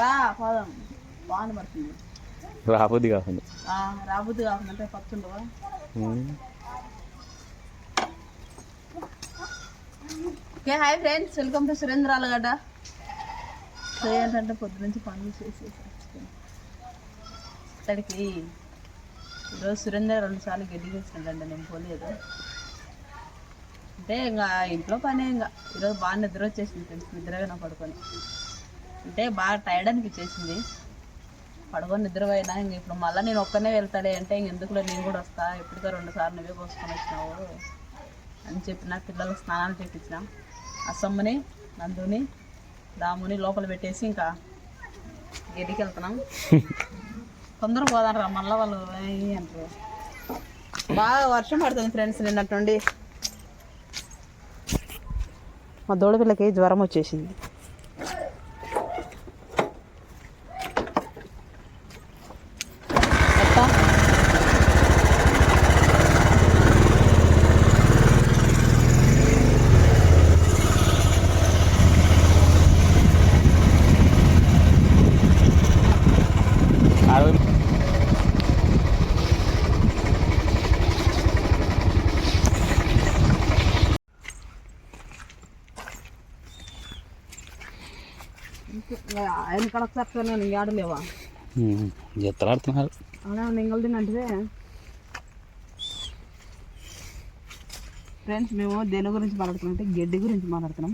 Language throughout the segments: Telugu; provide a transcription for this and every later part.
రా పోదాం. బాగుంది పడుతుంది రాబోద్ది కాకుండా. రాబుద్ది కాకుండా పచ్చుండవా okay hi friends. Welcome to Surendra Allagadda so ఏంటంటే పొద్దు నుంచి పనులు చేసి ఇక్కడికి ఈరోజు సురేంద్ర రెండు సార్లు గడ్డి చేసిందండి నేను పోలేదు. అంటే ఇంకా ఇంట్లో పనే ఇంకా. ఈరోజు బాగా నిద్ర వచ్చేసింది ఫ్రెండ్స్. నిద్రగా పడుకొని. అంటే బాగా టైర్డ్ అనిపించేసింది. పడుకొని నిద్రపోయినా ఇంక ఇప్పుడు మళ్ళీ నేను ఒక్కనే వెళ్తాడే అంటే ఇంక ఎందుకులే నేను కూడా వస్తా? ఎప్పటికో రెండు సార్లు నువ్వే కోసుకొని వచ్చినావు అని చెప్పిన పిల్లలకు స్నానాలు చేయించిన అసమ్ముని నందుని దాముని లోపల పెట్టేసి ఇంకా గడ్డికి వెళ్తున్నాం. తొందర పోదాం రా మళ్ళీ వాళ్ళు అంటారు. బాగా వర్షం పడుతుంది ఫ్రెండ్స్ నిన్నటి నుండి. మా దూడ పిల్లకి జ్వరం వచ్చేసింది ఎట్టా? అరవై ఆయన కడకు చెప్తాను నేను ఆడలేవా? ఎత్తలాడుతున్నారు అవునా నింగల్ తినంటే ఫ్రెండ్స్ మేము దేని గురించి మాట్లాడుతున్నాం అంటే గడ్డి గురించి మాట్లాడుతున్నాం.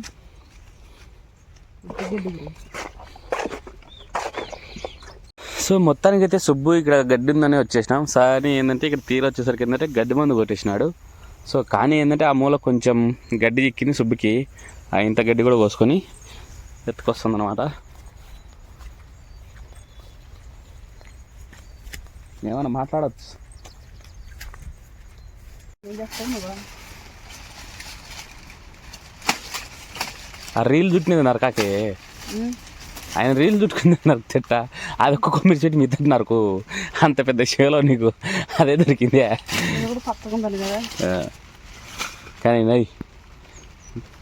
గడ్డి గురించి. సో మొత్తానికి అయితే సుబ్బు ఇక్కడ గడ్డి ఉందని వచ్చేసినాం. కానీ ఏంటంటే ఇక్కడ తీర వచ్చేసరికి ఏంటంటే గడ్డి మందు కొట్టేసినాడు. సో కానీ ఏంటంటే ఆ మూల కొంచెం గడ్డి చిక్కింది సుబ్బుకి. ఆ ఇంత గడ్డి కూడా కోసుకొని ఎత్తుకొస్తుంది అనమాట ఏమన్నా మాట్లాడచ్చు. ఆ రీల్ చుట్టినది నరకాకే. ఆయన రీల్ చుట్టుకుంది నరకు తిట్ట అది ఒక్క కొమ్మిడి చెట్టు మీ తిట్ట నరకు అంత పెద్ద షేలో నీకు అదే దొరికిందే. కానీ నై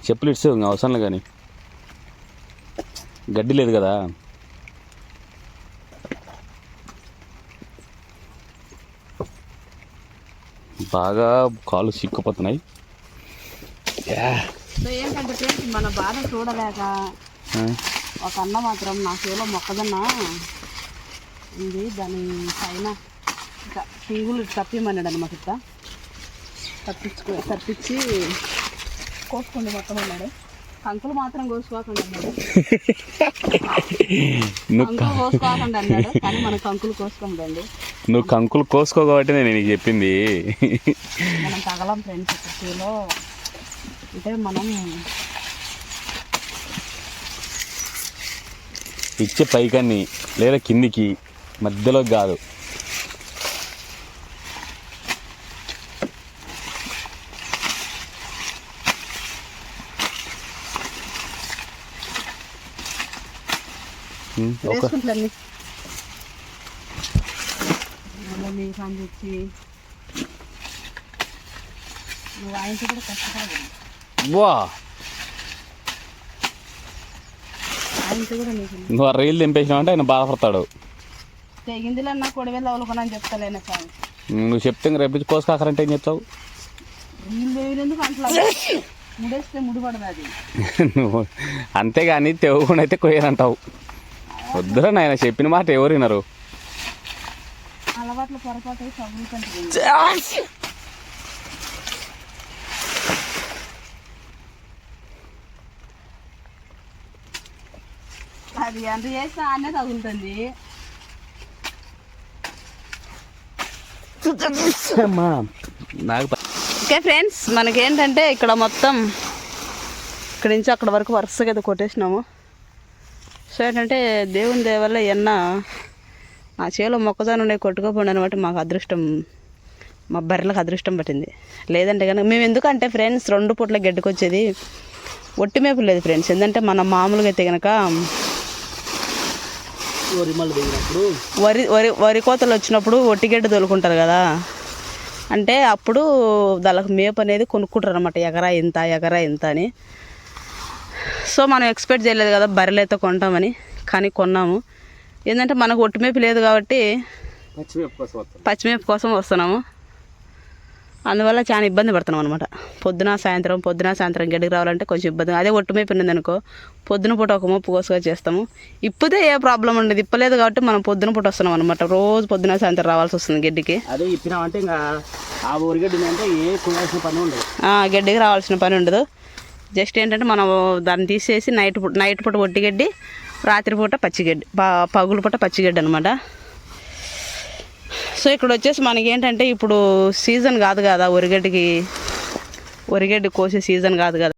చెప్పులు ఇచ్చు ఇంకా అవసరం లేదు కానీ. గడ్డి లేదు కదా. బాగా కాళ్ళు సిక్కుపోతున్నాయి. సో ఏంటంటే ఫ్రెండ్స్ మన బాధ చూడలేక. ఒక అన్న మాత్రం నా చేలో మొక్కజొన్న ఉంది దాని పైన ఇంకా తీగులు తప్పిమన్నాడు అనమాట ఇట్లా తప్పించుకో తప్పించి కోసుకోండి మొత్తం అన్నాడు కంకులు మాత్రం కోసుకోకుండా కంకులు కోసుకోకుండా అన్నాడు కానీ మన కంకులు కోసుకోండి నువ్వు కంకులు కోసుకో కాబట్టి నేను నీకు చెప్పింది. మనం తగలం ఫ్రెండ్స్ ఒక చేలో అంటే మనం ఇచ్చే పైకన్ని లేదా కిందికి మధ్యలో కాదు ఉమ్, ఒక వేసుకుంటాను మళ్ళీ పని తెచ్చి నువ్వు ఆయనతో కూడా కష్టపడదు వా ఆయనతో కూడా నీకు నువ్వు ఆ రైలు ఆయన బాధపడతాడు. తెగిందిలే నా కొడివేలు అవలుకున్నాను చెప్తలేను సార్ నువ్వు చెప్తే రేపు కోసుకాకరంటే ఏం చెప్తావు? అంతేగాని తెవకుండా అయితే కొయ్యనంటావు వద్దురా నాయన చెప్పిన మాట ఎవరు వినరు. అలవాట్లు పొరపాటు అది ఎంత చేసినా అన్నే తగులుతుంది నాకు ఓకే ఫ్రెండ్స్ మనకేంటంటే ఇక్కడ మొత్తం ఇక్కడ నుంచి అక్కడ వరకు వరుసగా కొట్టేసినాము. సో ఏంటంటే దేవుని దయ వల్ల ఎన్న ఆ చేలో మొక్కజొన్న ఉండే కొట్టుకోపోండి అనమాట మాకు అదృష్టం మా బర్రెలకు అదృష్టం పట్టింది. లేదంటే కనుక మేము ఎందుకంటే ఫ్రెండ్స్ రెండు పూట్ల గడ్డకొచ్చేది. ఒట్టి మేపు లేదు ఫ్రెండ్స్. ఎందుకంటే మన మామూలుగా అయితే కనుక వరి వరి వరి కోతలు వచ్చినప్పుడు ఒట్టిగడ్డ తోలుకుంటారు కదా. అంటే అప్పుడు దానికి మేపు అనేది కొనుక్కుంటారు అనమాట ఎకరా ఇంత ఎకరా ఇంత అని. సో మనం ఎక్స్పెక్ట్ చేయలేదు కదా బర్రెలైతే కొంటామని కానీ కొన్నాము. ఏంటంటే మనకు ఒట్టుమేపు లేదు కాబట్టి పచ్చిమిరప కోసం వస్తున్నాము. అందువల్ల చాలా ఇబ్బంది పడుతున్నాం అనమాట పొద్దున సాయంత్రం పొద్దున సాయంత్రం గడ్డికి రావాలంటే కొంచెం ఇబ్బంది. అదే ఒట్టుమేపు ఉన్నది అనుకో పొద్దున పూట ఒక మోపు కోసుగా చేస్తాము. ఇప్పుదే ఏ ప్రాబ్లం ఉండదు. ఇప్పలేదు కాబట్టి మనం పొద్దున పూట వస్తున్నాం అనమాట రోజు పొద్దున సాయంత్రం రావాల్సి వస్తుంది గడ్డికి. అదే ఇప్పినామంటే ఇంకా ఆ ఊరిగడ్డి అంటే ఏ పని ఉండదు. ఆ, గడ్డికి రావాల్సిన పని ఉండదు. జస్ట్ ఏంటంటే మనం దాన్ని తీసేసి నైట్ పూట నైట్ పూట ఒట్టిగడ్డి రాత్రిపూట పచ్చిగడ్డి పగులు పూట పచ్చిగడ్డి అనమాట సో ఇక్కడ వచ్చేసి మనకి ఏంటంటే ఇప్పుడు సీజన్ కాదు కదా ఒరిగడ్డికి వరిగడ్డి కోసే సీజన్ కాదు కదా.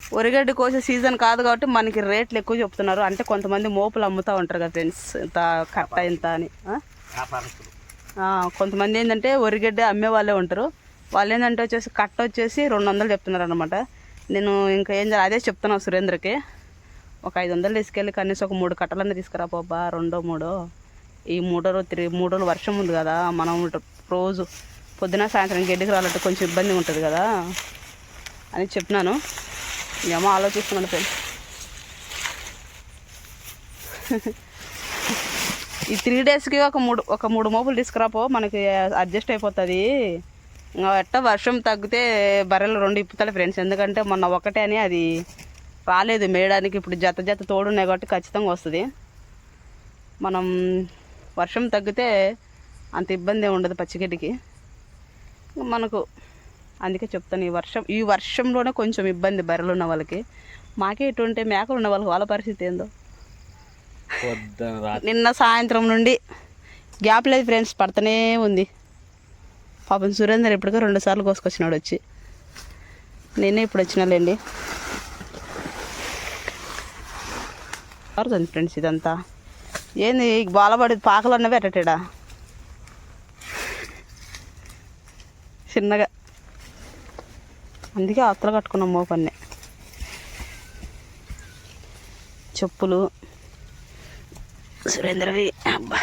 వరిగడ్డి కోసే సీజన్ కాదు కాబట్టి మనకి రేట్లు ఎక్కువ చెప్తున్నారు. అంటే కొంతమంది మోపులు అమ్ముతూ ఉంటారు కదా ఫ్రెండ్స్ ఇంత కట్ట ఇంత అని కొంతమంది ఏంటంటే ఒరిగడ్డి అమ్మే వాళ్ళే ఉంటారు. వాళ్ళు ఏంటంటే వచ్చేసి కట్ట వచ్చేసి రెండు వందలు చెప్తున్నారు అనమాట నేను ఇంకా ఏం చేయాలి? అదే చెప్తున్నాను సురేంద్రకి. ఒక ఐదు వందలు తీసుకెళ్ళి కనీసం ఒక మూడు కట్టలన్నీ తీసుకురా పోబ్బా రెండో మూడో. ఈ మూడో రోజు తిరిగి మూడు రోజులు వర్షం ఉంది కదా మనం రోజు పొద్దున సాయంత్రం గడ్డికి రావాలంటే కొంచెం ఇబ్బంది ఉంటుంది కదా అని చెప్పినాను. ఏమో ఆలోచిస్తున్నాను ఫ్రెండ్స్. ఈ త్రీ డేస్కి ఒక మూడు ఒక మూడు మోపులు తీసుకురాపో మనకి అడ్జస్ట్ అయిపోతుంది. ఎట్ట వర్షం తగ్గితే బర్రెలు రెండు ఇప్పుతాయి ఫ్రెండ్స్ ఎందుకంటే మొన్న ఒకటే అని అది రాలేదు మేయడానికి. ఇప్పుడు జత జత తోడున్నాయి కాబట్టి ఖచ్చితంగా వస్తుంది. మనం వర్షం తగ్గితే అంత ఇబ్బంది ఉండదు పచ్చిగడ్డికి. మనకు అందుకే చెప్తాను ఈ వర్షం ఈ వర్షంలోనే కొంచెం ఇబ్బంది బర్రెలు ఉన్న వాళ్ళకి. మాకే ఇటువంటి మేకలు ఉన్న వాళ్ళకి వాళ్ళ పరిస్థితి ఏందో. నిన్న సాయంత్రం నుండి గ్యాప్ లేదు ఫ్రెండ్స్ పడుతూనే ఉంది. పాపం సురేందర్ ఇప్పటికే రెండు సార్లు కోసుకొచ్చినాడు వచ్చి. నేనే ఇప్పుడు వచ్చినాలేండి. పడుతుంది ఫ్రెండ్స్ ఇదంతా. ఏంది బాలబడి పాకలు అన్నవి ఎట్టటేడా చిన్నగా. అందుకే అత్తలు కట్టుకున్నాం మోపన్నే. చెప్పులు. సురేంద్రవి అబ్బా.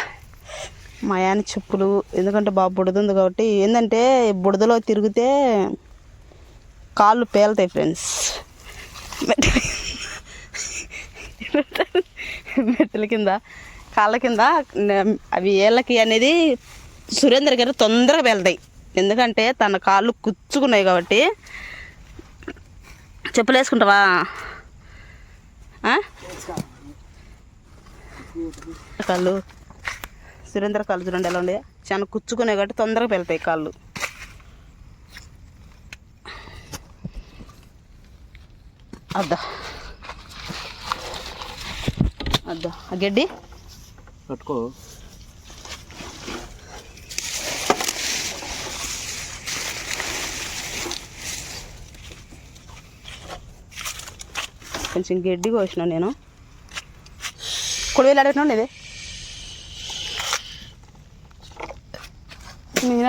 మయాని చెప్పులు ఎందుకంటే బాగా బుడదుంది కాబట్టి ఏంటంటే బుడదలో తిరిగితే కాళ్ళు పేలుతాయి ఫ్రెండ్స్. మెట్టల కింద కాళ్ళ కింద అవి ఏళ్ళకి అనేది సురేందర్ గారు తొందరగా వెళ్తాయి ఎందుకంటే తన కాళ్ళు కుచ్చుకున్నాయి కాబట్టి. చెప్పులు వేసుకుంటావా? కాళ్ళు సురేంద్ర కాళ్ళు చూడండి ఎలా ఉండే చాలా కుచ్చుకునే కాబట్టి తొందరగా వెళ్తాయి కాళ్ళు. అద్దా. అద్దా. ఆ గడ్డి? పట్టుకో. కొంచెం గడ్డి కోసిన నేను. కొడివేలు అడగటం ఇది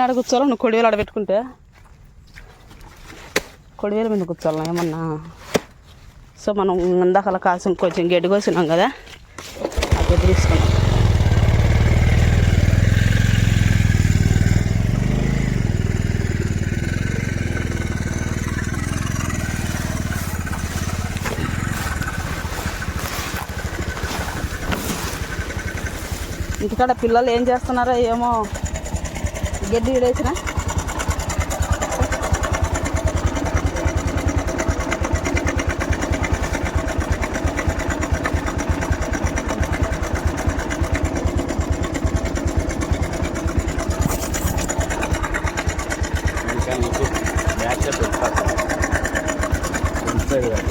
ఆడ కూర్చోవాలి? నువ్వు కొడివేలు ఆడ పెట్టుకుంటే? కొడివేల మీద కూర్చోాలి ఏమన్నా? సో మనం ఇందాకలా కాసం కొంచెం గడ్డి కోసినాం కదా ఆ గడ్డి తీసుకున్నాం. ఇంటికాడ పిల్లలు ఏం చేస్తున్నారో ఏమో గడ్డి ఇడేసిన ఇంకా నీకు బ్యాక్ సైడ్ దొరుకుతుంది ఫ్రంట్ సైడ్ కాదు.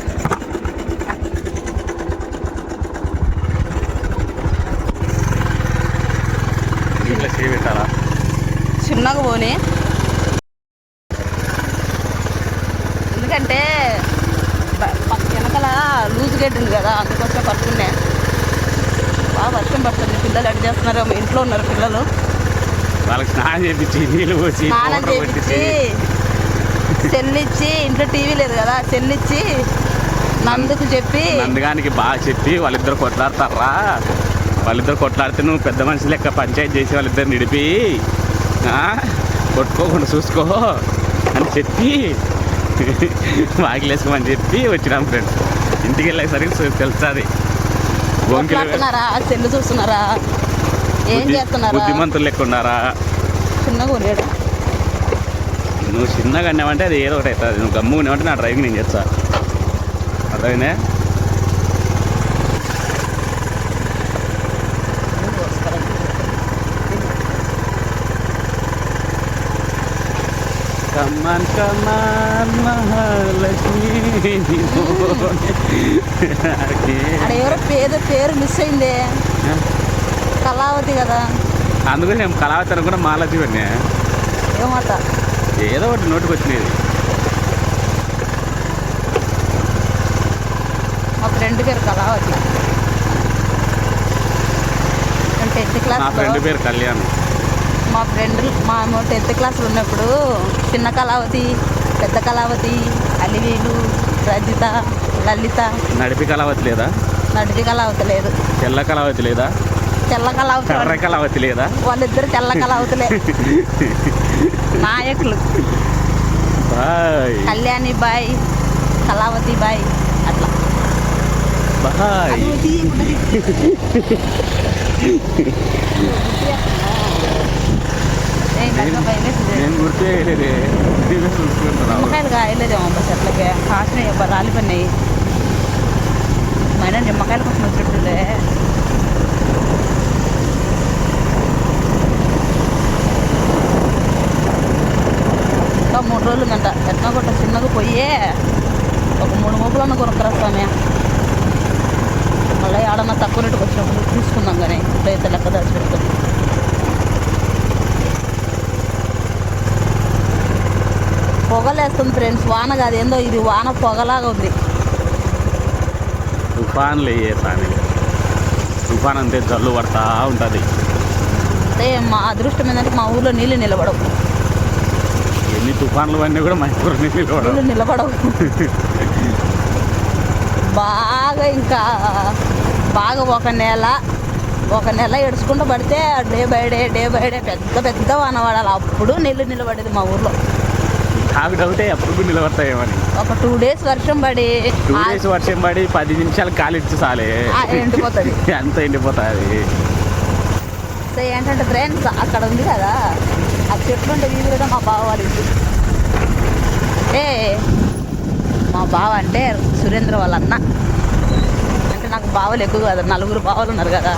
ఇట్లా చేయి పెట్టాలా చిన్నగా పోని ఎందుకంటే బ- పక్క వెనకాల లూజ్ గడ్డి ఉంది కదా అందుకోసం పట్టుకునే. బాగా వర్షం పడుతుంది పిల్లలు ఎడ్ చేస్తున్నారు ఇంట్లో ఉన్నారు పిల్లలు. వాళ్ళకి స్నానం చేపించి నీళ్ళు పోసి స్నానం చేపించి సెల్ ఇచ్చి ఇంట్లో టీవీ లేదు కదా సెల్ ఇచ్చి నందుకు చెప్పి. నందగానికి బాగా చెప్పి వాళ్ళిద్దరు కొట్లాడతారా? వాళ్ళిద్దరు కొట్లాడితే నువ్వు పెద్ద మనిషి లెక్క పంచాయతీ చేసి వాళ్ళిద్దరు నిడిపి కొట్టుకోకుండా చూసుకో అని చెప్పి వాకిలేసుకోమని చెప్పి వచ్చినాం ఫ్రెండ్స్. ఇంటికి వెళ్ళేసరికి తెలుస్తుంది. సెల్లు చూస్తున్నారా? ఏం చేస్తున్నారా? బుద్ధిమంతులు లెక్క ఉన్నారా చిన్నగా నువ్వు చిన్నగా అన్నావంటే అది ఏదో ఒకటి అవుతుంది. నువ్వు గమ్ము ఉన్నావంటే నా డ్రైవింగ్ నేను చేస్తా. అర్థమైందే? కమాన్ కమాన్ మహాలక్ష్మి ఆడ ఎవరో పేద పేరు మిస్ అయింది. కళావతి కదా. అందుకని నేను కళావతి అనుకున్న మాలజీ అన్నీ ఏమట? ఏదో ఒకటి నోటికి వచ్చినది మా ఫ్రెండ్ పేరు కళావతి. టెన్త్ నా క్లాస్ ఫ్రెండ్ పేరు కళ్యాణ్. మా ఫ్రెండ్ మా టెన్త్ క్లాస్లో ఉన్నప్పుడు చిన్న కళావతి పెద్ద కళావతి అలివీలు రజిత లలిత. నడిపి కళావతి లేదా? నడిపి కళావతి లేదు. తెల్ల కళావతి లేదా? తెల్ల కళావతి కర్ర కళావతి లేదా? వాళ్ళిద్దరు తెల్ల కళావతులే. నాయకులు. Bye. Kalyani bye Kalavathi bye అట్లా. బాయ్. నేను గుర్తే నిమ్మకాయలు కాయలేదేమో అబ్బా చెట్లకి కాసినాయి అబ్బా రాలిపోయినాయి మైన నిమ్మకాయల కోసం వచ్చినట్టుండే ఇంకా మూడు రోజులు గంట ఎట్లా కొట్ట చిన్నగా పోయే. ఒక మూడు మూపులన్న కొనుక్కరస్తామే మళ్ళీ ఆడన్నా తక్కువ రేటుకి వచ్చినప్పుడు తీసుకుందాం కానీ ఇప్పుడైతే లెక్క దాచి పెడతాం పొగలేస్తుంది ఫ్రెండ్స్ వాన కాదు ఏందో ఇది వాన పొగలాగా ఉంది. తుఫాన్లు అయ్యే సాని తుఫాన్ అంతే జల్లు పడతా ఉంటుంది. అంటే మా అదృష్టం ఏంటంటే మా ఊర్లో నీళ్ళు నిలబడవు. ఎన్ని తుఫాన్లు అన్నీ కూడా మా ఊరు నీళ్ళు నీళ్ళు నిలబడవు. బాగా ఇంకా బాగా ఒక నెల ఒక నెల ఏడ్చుకుంటూ పడితే day by day day by day పెద్ద పెద్ద వాన పడాలి. అప్పుడు నీళ్ళు నిలబడేది మా ఊర్లో. నాకు డౌటే ఎప్పుడు నిలబడతాయేమని. ఒక టూ డేస్ వర్షం పడి టూ డేస్ వర్షం పడి పది నిమిషాలు కాలిచ్చి సాలే ఎండిపోతుంది. అంత ఎండిపోతుంది? సో ఏంటంటే ఫ్రెండ్స్ అక్కడ ఉంది కదా. ఆ చెట్లు ఉంటే వీధి కూడా మా బావ వాళ్ళ అంటే మా బావ అంటే సురేంద్ర వాళ్ళ అన్న. అంటే నాకు బావలు ఎక్కువ కదా నలుగురు బావలు ఉన్నారు కదా.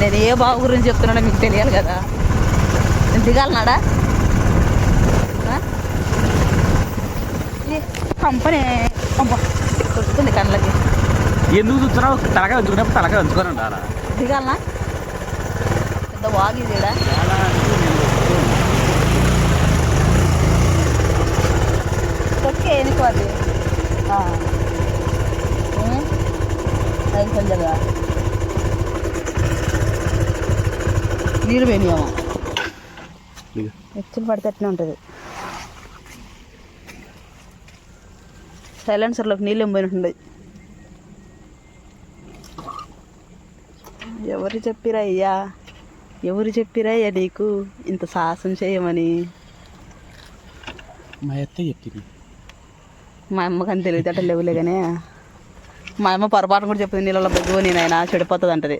నేను ఏ బావ గురించి చెప్తున్నానో మీకు తెలియాలి కదా. నేను దిగాలన్నాడా ఆ? ఏ, కంపనే. అబ్బా కొట్టుకుంది కళ్ళకి. ఎందుకు చూస్తున్నావు? తలగా ఉంచుకున్నప్పుడు తలగా ఉంచుకొని ఉండాలా దిగాలనా? పెద్ద వాగి తీడా తొక్కే ఎనికి అది? అది కొంచెంగా నీళ్ళు పోయినాయేమో ఎచ్చులు పడితే అట్నే ఉంటుంది. సైలెన్సర్లోకి నీళ్ళు ఏం పోయినట్టుంది ఎవరు చెప్పిరా అయ్యా? ఎవరు చెప్పిరా అయ్యా నీకు? ఇంత సాహసం చేయమని. మా అత్త చెప్పింది. మా అమ్మకి అని తెలివితేటలు లేవులే కానీ మా అమ్మ పొరపాటు కూడా చెప్పింది నీళ్ళలో బెగ్గు నేనైనా చెడిపోతుంది అంటది